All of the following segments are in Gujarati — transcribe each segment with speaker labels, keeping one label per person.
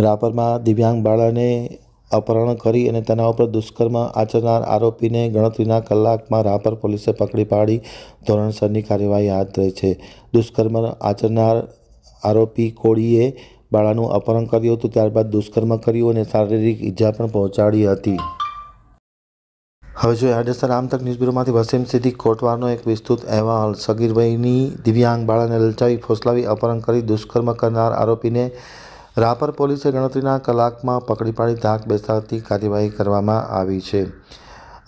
Speaker 1: રાપરમાં દિવ્યાંગ બાળાને અપહરણ કરી અને તેના ઉપર દુષ્કર્મ આચરનાર આરોપીને ગણતરીના કલાકમાં રાપર પોલીસે પકડી પાડી. ધોરણસરની કાર્યવાહી હાથ ધરી છે. દુષ્કર્મ આચરનાર આરોપી કોળીએ બાળાનું અપહરણ કર્યું હતું, ત્યારબાદ દુષ્કર્મ કર્યું અને શારીરિક ઈજા પણ પહોંચાડી હતી. હવે જોઈએ હાડેસર આમતક ન્યૂઝ બ્યુરોમાંથી વસીમ સિદ્દીક કોટવારનો એક વિસ્તૃત અહેવાલ. સગીરભાઈની દિવ્યાંગ બાળાને લલચાવી, ફોસલાવી, અપહરણ કરી દુષ્કર્મ કરનાર આરોપીને રાપર પોલીસે ગણતરીના કલાકમાં પકડી પાડી ધાક બેસાડતી કાર્યવાહી કરવામાં આવી છે.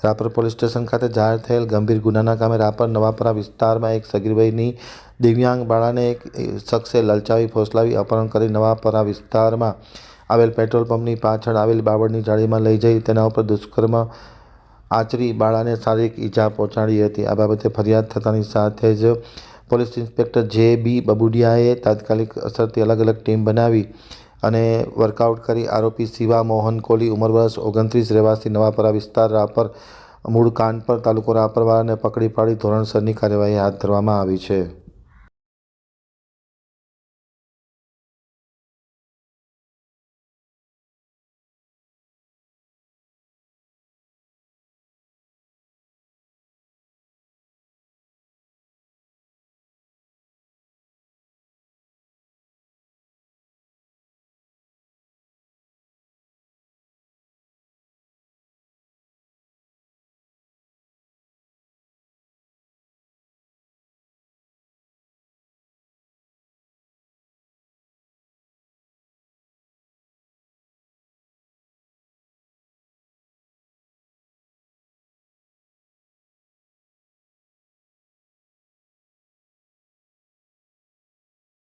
Speaker 1: રાપર પોલીસ સ્ટેશન ખાતે જાહેર થયેલ ગંભીર ગુનાના કામે રાપર નવાપરા વિસ્તારમાં એક સગીરભાઈની દિવ્યાંગ બાળાને એક શખ્સે લલચાવી, ફોસલાવી, અપહરણ કરી નવાપરા વિસ્તારમાં આવેલ પેટ્રોલ પંપની પાછળ આવેલ બાવળની જાળીમાં લઈ જઈ તેના ઉપર દુષ્કર્મ આચરી બાળાને શારીરિક ઈજા પહોંચાડી હતી. આ બાબતે ફરિયાદ થતાની સાથે જ પોલીસ ઇન્સ્પેક્ટર જે બી બબુડિયાએ તાત્કાલિક અસરથી અલગ અલગ ટીમ બનાવી અને વર્કઆઉટ કરી આરોપી શિવા મોહન કોલી ઉંમર વર્ષ ઓગણત્રીસ, રહેવાસી નવાપરા વિસ્તાર રાપર, મૂળ કાનપર તાલુકો રાપરવાળાને પકડી પાડી ધોરણસરની કાર્યવાહી હાથ ધરવામાં આવી છે.